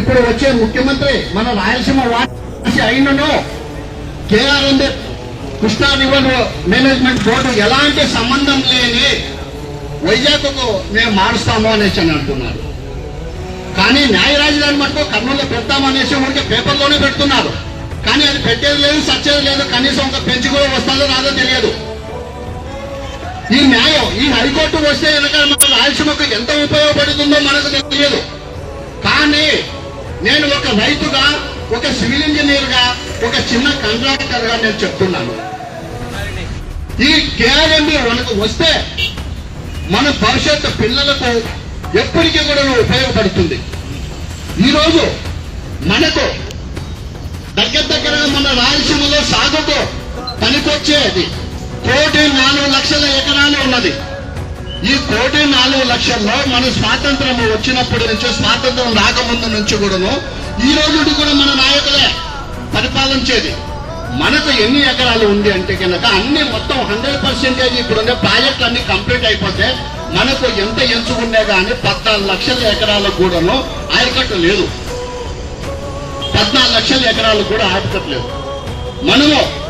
ఇప్పుడు వచ్చే ముఖ్యమంత్రి మన రాయలసీమ వాసి అయినను KRMB Krishna river management board ఎలాంటి సంబంధం లేని వైజాగ్కు మేము మారుస్తాము అనేసి అని అంటున్నారు. కానీ న్యాయ రాజధాని మటుకు కర్నూలులో పెడతామనేసి ఊరికే పేపర్లోనే పెడుతున్నారు. కానీ అది పెట్టేది లేదు సచ్చేది లేదు కనీసం ఒక పెంచి కూడా వస్తుందో రాదో తెలియదు. ఈ న్యాయం ఈ హైకోర్టు వస్తే కనుక మన రాయలసీమకు ఎంత ఉపయోగపడుతుందో మనకు తెలియదు. కానీ నేను ఒక రైతుగా ఒక సివిల్ ఇంజనీర్గా ఒక చిన్న కాంట్రాక్టర్గా నేను చెప్తున్నాను. ఈ కేఆర్ఎంబి మనకు వస్తే మన భవిష్యత్తు పిల్లలకు ఎప్పటికీ కూడా ఉపయోగపడుతుంది. ఈరోజు మనకు దగ్గర దగ్గర మన రాయలసీమలో సాగుకు పనికొచ్చేది కోటి నాలుగు లక్షల ఎకరాలు ఉన్నది. ఈ కోటి నాలుగు లక్షల్లో మన స్వాతంత్రం వచ్చినప్పటి నుంచి స్వాతంత్రం రాకముందు నుంచి కూడాను ఈ రోజు కూడా మన నాయకులే పరిపాలించేది. మనకు ఎన్ని ఎకరాలు ఉంది అంటే కనుక అన్ని మొత్తం హండ్రెడ్ పర్సెంటేజ్ ఇప్పుడున్న ప్రాజెక్టులు అన్ని కంప్లీట్ అయిపోతే మనకు ఎంత ఎంచుకున్నా కానీ పద్నాలుగు లక్షల ఎకరాలకు కూడాను ఆయకట్టు లేదు. పద్నాలుగు లక్షల ఎకరాలకు కూడా ఆయకట్టు లేదు. మనము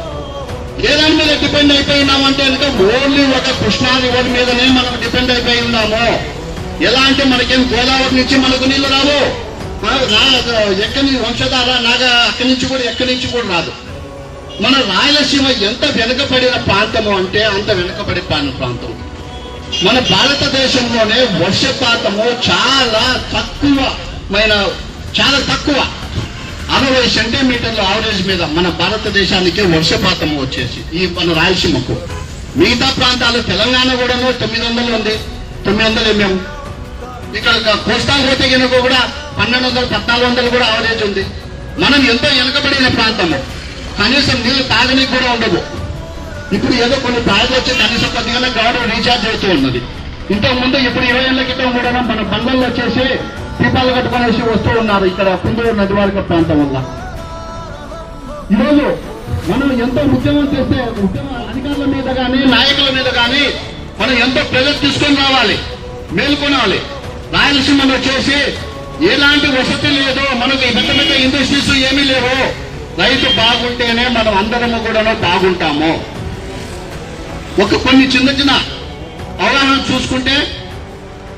ఏ దాని మీద డిపెండ్ అయిపోయి ఉన్నామంటే కనుక ఓన్లీ ఒక కృష్ణా రివర్ మీదనే మనం డిపెండ్ అయిపోయి ఉన్నాము. ఎలా అంటే మనకేం గోదావరి నుంచి మనకు నీళ్ళు రావు. రా- ఎక్కడి నుంచి వంశధార నాగా అక్కడి నుంచి కూడా ఎక్కడి నుంచి కూడా రాదు. మన రాయలసీమ ఎంత వెనుకబడిన ప్రాంతము అంటే అంత వెనుకబడి ప్రాంత ప్రాంతం. మన భారతదేశంలోనే వర్షపాతము చాలా తక్కువమైన చాలా తక్కువ. అరవై సెంటీమీటర్ల ఆవరేజ్ మీద మన భారతదేశానికి వర్షపాతం వచ్చేసి ఈ మన రాయలసీమకు. మిగతా ప్రాంతాలు తెలంగాణ కూడాను తొమ్మిది వందలు ఉంది. తొమ్మిది వందలు ఎంఎం. ఇక్కడ కోస్తా పోతే కనుక కూడా పన్నెండు వందలు పద్నాలుగు వందలు కూడా ఆవరేజ్ ఉంది. మనం ఎంతో వెనుకబడిన ప్రాంతము. కనీసం నీళ్ళు తాగనీకి కూడా ఉండదు ఇప్పుడు ఏదో కొన్ని తాగి వచ్చి కనీసం కొద్దిగా గవర్నమెంట్ రీఛార్జ్ అవుతూ ఉన్నది. ఇంతకుముందు ఇప్పుడు ఇరవై ఏళ్ళ క్రితం కూడా మన బండ్లలో వచ్చేసి దీపాలు కట్టుకునేసి వస్తూ ఉన్నారు ఇక్కడ కుందూరు నదివారిక ప్రాంతం వల్ల. ఈరోజు మనం ఎంతో ఉద్యమం చేస్తే ఉద్యమ అధికారుల మీద కానీ నాయకుల మీద కానీ మనం ఎంతో ప్రెజర్ తీసుకొని రావాలి మేల్కొనాలి. రాయలసీమలో వచ్చేసి ఎలాంటి వసతి లేదు మనకు పెద్ద పెద్ద ఇండస్ట్రీస్ ఏమీ లేవు. రైతు బాగుంటేనే మనం అందరము కూడా బాగుంటాము. ఒక కొన్ని చిన్న చిన్న అవగాహన చూసుకుంటే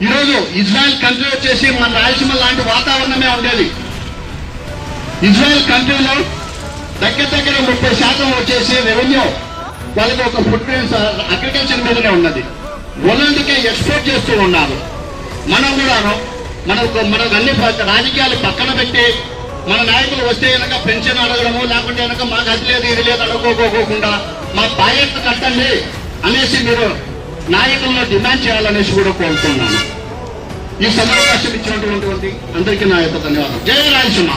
ఈరోజు ఇజ్రాయెల్ కంట్రీ వచ్చేసి మన రాయలసీమ లాంటి వాతావరణమే ఉండేది. ఇజ్రాయెల్ కంట్రీలో దగ్గర దగ్గర ముప్పై శాతం వచ్చేసి రెవెన్యూ వాళ్ళకి ఒక ఫుడ్ అగ్రికల్చర్ మీదనే ఉన్నది. వరల్డ్కే ఎక్స్పోర్ట్ చేస్తూ ఉన్నారు. మనం కూడాను మనకు మనకు అన్ని రాజకీయాలు పక్కన పెట్టి మన నాయకులు వస్తే కనుక పెన్షన్ అడగడము లేకుంటే కనుక మాకు అది లేదు ఇది లేదు అడుక్కోకోకుండా మా ప్రాజెక్టు కట్టండి అనేసి మీరు నాయకులను డిమాండ్ చేయాలనేసి కూడా కోరుతున్నాను. ఈ సమావేశం ఇచ్చినటువంటి అందరికీ నా యొక్క ధన్యవాదాలు. జయ రాయసింహ